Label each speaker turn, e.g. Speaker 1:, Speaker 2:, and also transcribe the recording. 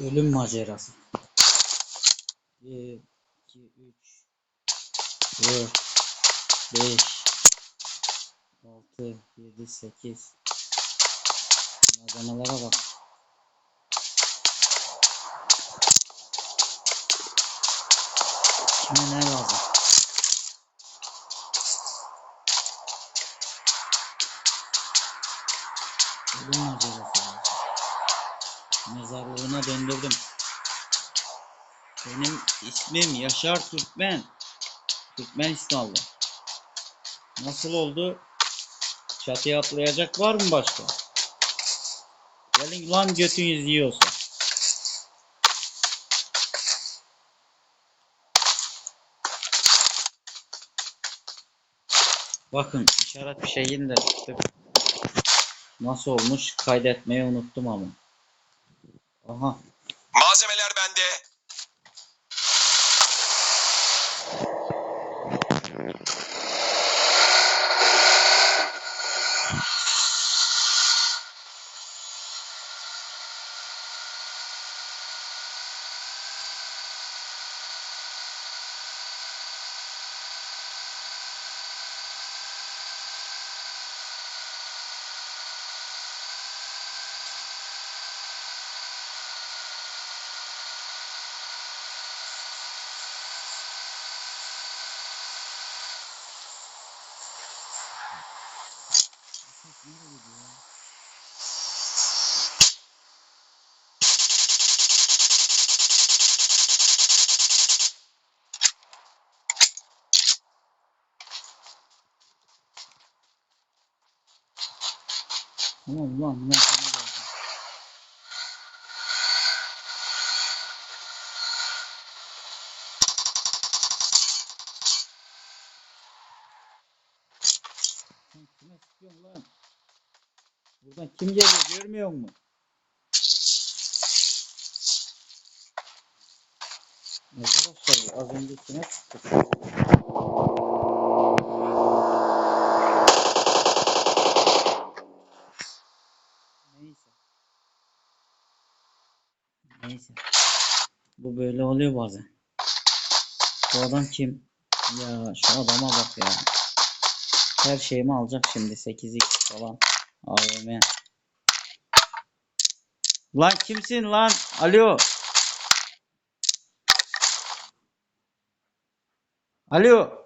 Speaker 1: Ölüm macerası. 1, 2, 3, 4, 5, 6, 7, 8. Malzemelere bak. Kime ne lazım? Ölüm macerası. Mezarlığına döndürdüm. Benim ismim Yaşar Türkmen. Türkmen ismi aldım. Nasıl oldu? Çatıya atlayacak var mı başka? Gelin lan götünüz yiyorsa. Bakın işaret bir şeyin de. Nasıl olmuş kaydetmeyi unuttum ama. Aha
Speaker 2: Malzemeler bende.
Speaker 1: Tamam lan ben sana geldim. Sen kime sıkıyorsun lan? Buradan kim geliyor görmüyor musun? Arkadaşlar az önce kime sıktık? Neyse. Neyse. Bu böyle oluyor bazen. Bu adam kim? Ya şu adama bak ya. Her şeyimi alacak şimdi. 8x falan. AVM. Lan kimsin lan? Alo. Alo.